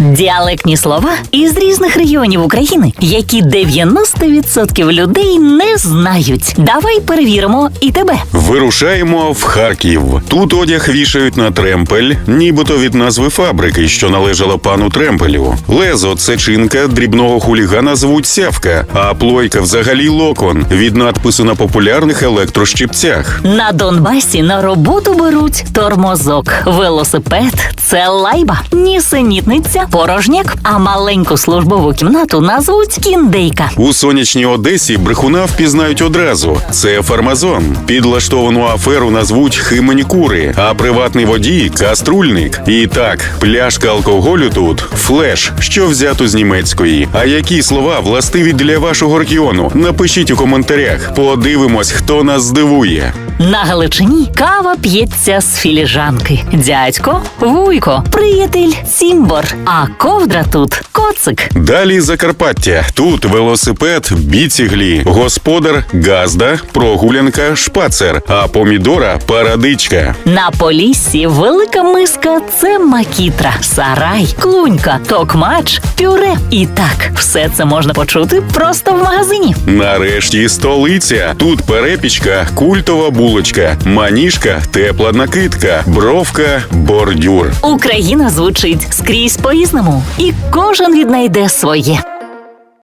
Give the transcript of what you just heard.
Діалектні слова із різних регіонів України, які 90% людей не знають. Давай перевіримо і тебе. Вирушаємо в Харків. Тут одяг вішають на тремпель, нібито від назви фабрики, що належала пану Тремпелю. Лезо це чинка дрібного хулігана звуть сявка, а плойка взагалі локон від надпису на популярних електрощипцях. На Донбасі на роботу беруть тормозок, велосипед це лайба, нісенітниця, порожняк, а маленьку службову кімнату назвуть кіндейка. У сонячній Одесі брехуна впізнають одразу. Це фармазон. Підлаштовану аферу назвуть химанікури, а приватний водій каструльник. І так, пляшка алкоголю тут флеш, що взято з німецької. А які слова властиві для вашого регіону? Напишіть у коментарях. Подивимось, хто нас здивує. На Галичині кава п'ється з філіжанки. Дядько, вуйко, приятель, сімбор. А ковдра тут коцик. Далі Закарпаття. Тут велосипед, біціглі, господар, газда, прогулянка, шпацер, а помідора парадичка. На Поліссі велика миска це макітра, сарай, клунька, токмач, пюре. І так, все це можна почути просто в магазині. Нарешті столиця. Тут перепічка, культова булочка, маніжка, тепла накидка, бровка, бордюр. Україна звучить скрізь по-різному, і кожен віднайде своє.